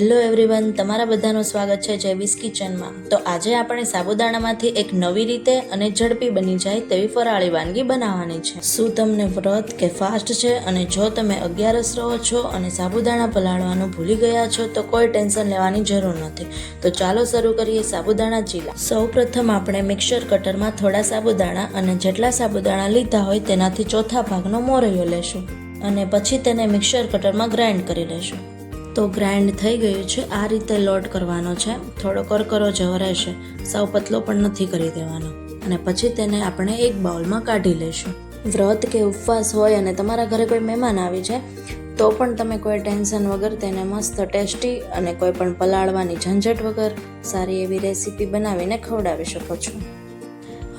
Hello everyone તમારા બધાનું સ્વાગત છે જયવીસ કિચનમાં તો આજે આપણે સાબુદાણામાંથી એક નવી રીતે અને ઝડપી બની જાય તેવી ફરાળી વાનગી બનાવવાની છે. શું તમને વ્રત કે ફાસ્ટ છે? અને જો તમે અગિયારસ રહો છો અને સાબુદાણા પલાળવાનું ભૂલી ગયા છો, તો કોઈ ટેન્શન લેવાની જરૂર નથી. તો ચાલો શરૂ કરીએ સાબુદાણા ચીલા. સૌ પ્રથમ આપણે મિક્સર કટરમાં થોડા સાબુદાણા અને જેટલા સાબુદાણા લીધા હોય તેનાથી ચોથા ભાગનો મોરૈયો લેશું. અને પછી તેને મિક્સર કટરમાં ગ્રાઇન્ડ કરી લેશું. તો ગ્રાઇન્ડ થઈ ગયું છે. આ રીતે લોટ કરવાનો છે. થોડો કરકરો જેવો રહેશે સાવ પતલો પણ નથી કરી દેવાનો. અને પછી તેને આપણે એક બાઉલમાં કાઢી લઈશું. વ્રત કે ઉપવાસ હોય અને તમારા ઘરે કોઈ મહેમાન આવી છે તો પણ તમે કોઈ ટેન્શન વગર તેને મસ્ત ટેસ્ટી અને કોઈ પણ પલાળવાની ઝંઝટ વગર સારી એવી રેસીપી બનાવીને ખવડાવી શકો છો.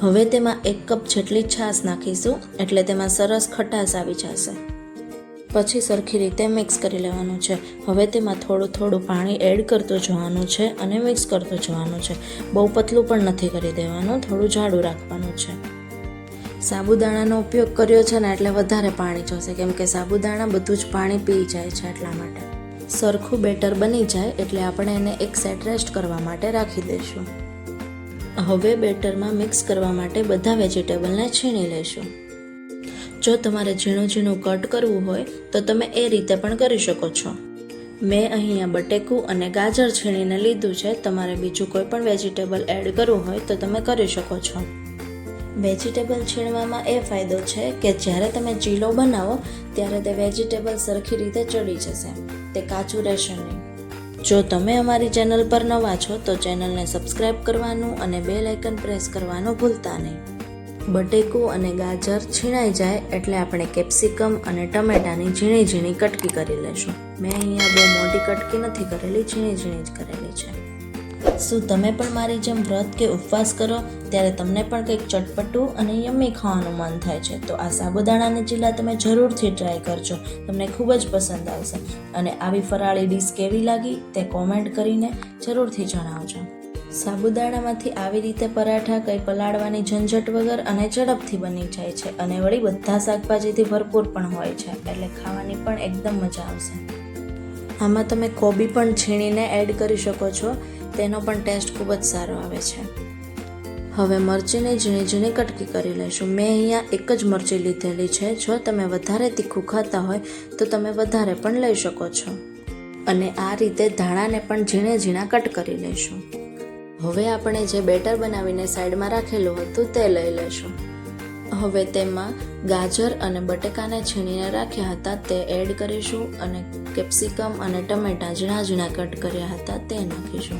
હવે તેમાં એક કપ જેટલી છાશ નાખીશું, એટલે તેમાં સરસ ખટાશ આવી જશે. પછી સરખી રીતે મિક્સ કરી લેવાનું છે. હવે તેમાં થોડું થોડું પાણી એડ કરતું જવાનું છે અને મિક્સ કરતું જવાનું છે. બહુ પતલું પણ નથી કરી દેવાનું, થોડું જાડું રાખવાનું છે. સાબુદાણાનો ઉપયોગ કર્યો છે ને એટલે વધારે પાણી જોશે, કેમ કે સાબુદાણા બધું જ પાણી પી જાય છે એટલા માટે. સરખું બેટર બની જાય એટલે આપણે એને એક સેટ રેસ્ટ કરવા માટે રાખી દઈશું. હવે બેટરમાં મિક્સ કરવા માટે બધા વેજીટેબલને છીણી લઈશું. જો તમારે ઝીણું ઝીણું કટ કરવું હોય, તો તમે એ રીતે પણ કરી શકો છો. મેં અહીંયા બટેકું અને ગાજર છીણીને લીધું છે. તમારે બીજું કોઈ પણ વેજીટેબલ એડ કરવું હોય, તો તમે કરી શકો છો. વેજીટેબલ છીણવામાં એ ફાયદો છે કે જ્યારે તમે ચીલો બનાવો, ત્યારે તે વેજીટેબલ સરખી રીતે ચડી જશે. તે કાચું રહેશે નહીં. જો તમે અમારી ચેનલ પર નવા છો, તો ચેનલને સબસ્ક્રાઇબ કરવાનું અને બેલ આઇકન પ્રેસ કરવાનું ભૂલતા નહીં. બટેકું અને ગાજર છીણાઈ જાય એટલે આપણે કેપ્સિકમ અને ટમેટાની ઝીણી ઝીણી કટકી કરી લેશું મેં અહીંયા બહુ મોટી કટકી નથી કરેલી, ઝીણી ઝીણી જ કરેલી છે. શું તમે પણ મારી જેમ વ્રત કે ઉપવાસ કરો, ત્યારે તમને પણ કંઈક ચટપટું અને યમ્મી ખાવાનું મન થાય છે. તો આ સાબુદાણાની ચીલા તમે જરૂરથી ટ્રાય કરજો. તમને ખૂબ જ પસંદ આવશે. અને આવી ફરાળી ડીશ કેવી લાગી તે કોમેન્ટ કરીને જરૂરથી જણાવજો. સાબુદાણામાંથી આવી રીતે પરાઠા કંઈ પલાળવાની ઝંઝટ વગર અને ઝડપથી બની જાય છે. અને વળી બધા શાકભાજીથી ભરપૂર પણ હોય છે, એટલે ખાવાની પણ એકદમ મજા આવશે. આમાં તમે કોબી પણ છીણીને એડ કરી શકો છો. તેનો પણ ટેસ્ટ ખૂબ જ સારો આવે છે. હવે મરચીને ઝીણી ઝીણી કટકી કરી લઈશું. મેં અહીંયા એક જ મરચી લીધેલી છે. જો તમે વધારે તીખું ખાતા હોય, તો તમે વધારે પણ લઈ શકો છો. અને આ રીતે ધાણાને પણ ઝીણે ઝીણા કટ કરી લઈશું. હવે આપણે જે બેટર બનાવીને સાઈડમાં રાખેલું હતું તે લઈ લઈશું હવે તેમાં ગાજર અને બટેકાને છીણીને રાખ્યા હતા તે એડ કરીશું અને કેપ્સિકમ અને ટમેટાં ઝીણા ઝીણા કટ કર્યા હતા તે નાખીશું.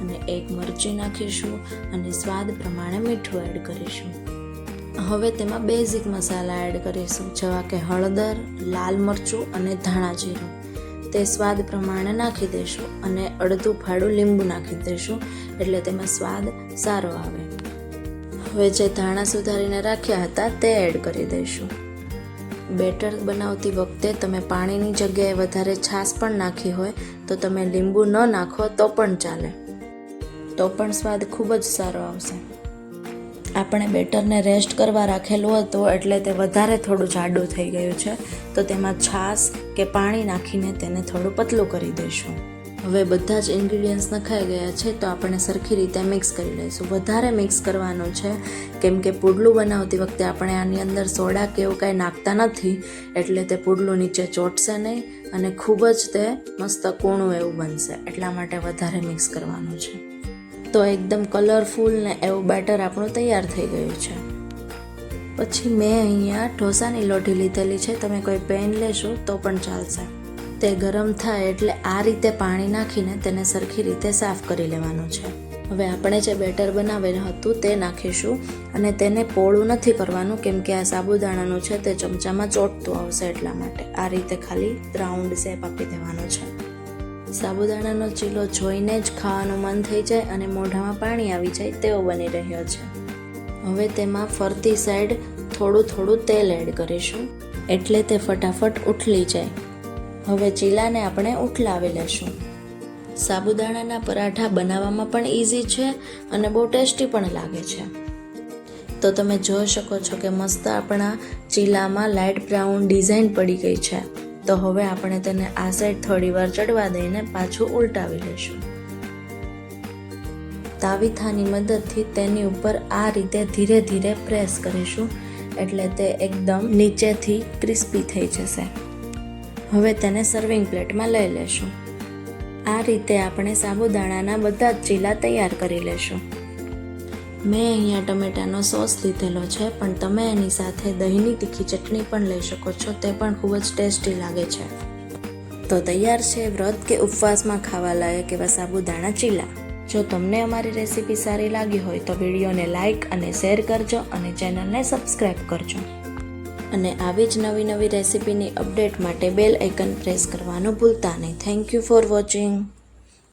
અને એક મરચી નાખીશું અને સ્વાદ પ્રમાણે મીઠું એડ કરીશું. હવે તેમાં બેઝિક મસાલા એડ કરીશું, જેવા કે હળદર, લાલ મરચું અને ધાણા જીરું. તે સ્વાદ પ્રમાણે નાખી દઈશું અને અડધું ફાડું લીંબુ નાખી દઈશું એટલે તેમાં સ્વાદ સારો આવે. હવે જે ધાણા સુધારીને રાખ્યા હતા તે એડ કરી દઈશું. બેટર બનાવતી વખતે તમે પાણીની જગ્યાએ વધારે છાશ પણ નાખી હોય તો તમે લીંબુ ન નાખો તો પણ ચાલે. તો પણ સ્વાદ ખૂબ જ સારો આવશે. આપણે બેટરને રેસ્ટ કરવા રાખેલું હતું, એટલે તે વધારે થોડું જાડું થઈ ગયું છે, તો તેમાં છાશ કે પાણી નાખીને તેને થોડું પતલું કરી દઈશું. હવે બધા જ ઇન્ગ્રીડિયન્ટ્સ નખાઈ ગયા છે, તો આપણે સરખી રીતે મિક્સ કરી લઈશું. વધારે મિક્સ કરવાનું છે, કેમ કે પુડલું બનાવતી વખતે આપણે આની અંદર સોડા કે એવું કાંઈ નાખતા નથી, એટલે તે પુડલું નીચે ચોટશે નહીં, અને ખૂબ જ તે મસ્ત કોણું એવું બનશે, એટલા માટે વધારે મિક્સ કરવાનું છે. તો એકદમ કલરફુલ ને એવું બેટર આપણું તૈયાર થઈ ગયું છે. પછી મેં અહીંયા ઢોસાની લોઢી લીધેલી છે. તમે કોઈ પેન લેશો તો પણ ચાલશે. તે ગરમ થાય એટલે આ રીતે પાણી નાખીને તેને સરખી રીતે સાફ કરી લેવાનું છે. હવે આપણે જે બેટર બનાવેલું હતું તે નાખીશું અને તેને પોળું નથી કરવાનું કેમ કે આ સાબુદાણાનું છે તે ચમચામાં ચોટતું આવશે એટલા માટે. આ રીતે ખાલી રાઉન્ડ શેપ આપી દેવાનો છે. સાબુદાણાનો ચીલો જોઈને જ ખાવાનું મન થઈ જાય અને મોઢામાં પાણી આવી જાય તેવો બની રહ્યો છે. હવે તેમાં ફરતી સાઈડ થોડું થોડું તેલ એડ કરીશું, એટલે તે ફટાફટ ઉઠલી જાય. હવે ચીલાને આપણે ઉઠલાવી લેશું. સાબુદાણાના પરાઠા બનાવવામાં પણ ઇઝી છે અને બહુ ટેસ્ટી પણ લાગે છે. તો તમે જોઈ શકો છો કે મસ્ત આપણા ચીલામાં લાઇટ બ્રાઉન ડિઝાઇન પડી ગઈ છે. તો હવે આપણે તેને આ સાઈડ થોડી વાર ચડવા દઈને પાછું ઉલટાવી લઈશું. તાવીથાની મદદથી તેની ઉપર આ રીતે ધીરે ધીરે પ્રેસ કરીશું એટલે તે એકદમ નીચેથી ક્રિસ્પી થઈ જશે. હવે તેને સર્વિંગ પ્લેટમાં લઈ લેશું. આ રીતે આપણે સાબુદાણાના બધા જ ચીલા તૈયાર કરી લેશું. મેં અહીંયા ટમેટાનો સોસ લીધેલો છે, પણ તમે એની સાથે દહીંની તીખી ચટણી પણ લઈ શકો છો, તે પણ ખૂબ જ ટેસ્ટી લાગે છે. તો તૈયાર છે વ્રત કે ઉપવાસમાં ખાવા લાયક એવા સાબુદાણા ચીલા? જો તમને અમારી રેસીપી સારી લાગી હોય તો વિડીયોને લાઇક અને શેર કરજો અને ચેનલને સબસ્ક્રાઈબ કરજો. અને આવી જ નવી નવી રેસીપીની અપડેટ માટે બેલ આઇકન પ્રેસ કરવાનું ભૂલતા નહીં. Thank you for watching.